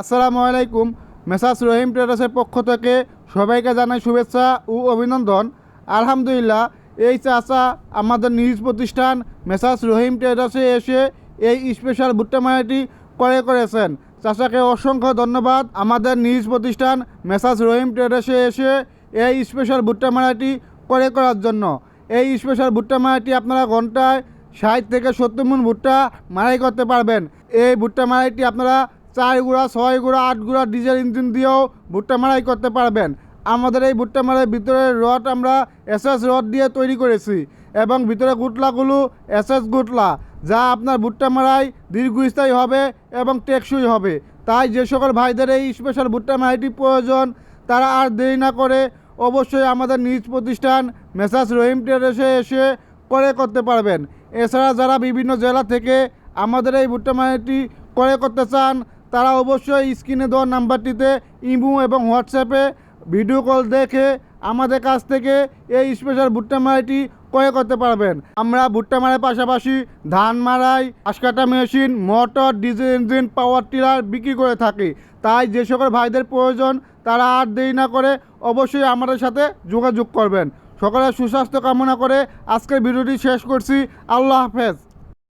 আসসালামু আলাইকুম। মেসাস রহিম ট্রেডার্সের পক্ষ থেকে সবাইকে জানাই শুভেচ্ছা ও অভিনন্দন। আলহামদুলিল্লাহ, এই চাচা আমাদের নিজ প্রতিষ্ঠান মেসাস রহিম ট্রেডার্সে এসে এই স্পেশাল ভুট্টা মায়াটি করে করেছেন। চাচাকে অসংখ্য ধন্যবাদ। আমাদের নিজ প্রতিষ্ঠান মেসাস রহিম ট্রেডার্সে এসে এই স্পেশাল ভুট্টা মায়াটি করে করার জন্য। এই স্পেশাল ভুট্টা মারাইটি আপনারা ঘন্টায় ষাট থেকে সত্তর মন ভুট্টা মারাই করতে পারবেন। এই ভুট্টা মারাইটি আপনারা চার গুঁড়া, ছয় গুঁড়া, আট গুঁড়া ডিজেল ইঞ্জিন দিয়েও ভুট্টা মারাই করতে পারবেন। আমাদের এই ভুট্টা মারাই ভিতরে রড আমরা এসএস রড দিয়ে তৈরি করেছি এবং ভিতরে গুটলাগুলো এসএস গুটলা যা আপনার ভুট্টা মারাই দীর্ঘস্থায়ী হবে এবং টেকসই হবে। তাই যে সকল ভাইদের এই স্পেশাল ভুট্টা মারাইটি প্রয়োজন, তারা আর দেরি না করে অবশ্যই আমাদের নিজ প্রতিষ্ঠান মেসাস রহিম ট্রেডার্সে এসে করে করতে পারবেন। এছাড়া যারা বিভিন্ন জেলা থেকে আমাদের এই ভুট্টা মারাইটি করে করতে চান তারা অবশ্যই স্ক্রিনে দেওয়া নাম্বারটিতে ইমো এবং হোয়াটসঅ্যাপে ভিডিও কল দেখে আমাদের কাছ থেকে এই স্পেশাল ভুট্টা মারাইটি ক্রয় করতে পারবেন। আমরা ভুট্টা মারার পাশাপাশি ধান মারাই ঘাস কাটা machine, motor, diesel engine, power tiller বিক্রি করে থাকি। তাই যে সকল ভাইদের প্রয়োজন তারা আর দেরি না করে অবশ্যই আমাদের সাথে যোগাযোগ করবেন। সকলের সুস্বাস্থ্য কামনা করে আজকের ভিডিওটি শেষ করছি। আল্লাহ হাফেজ।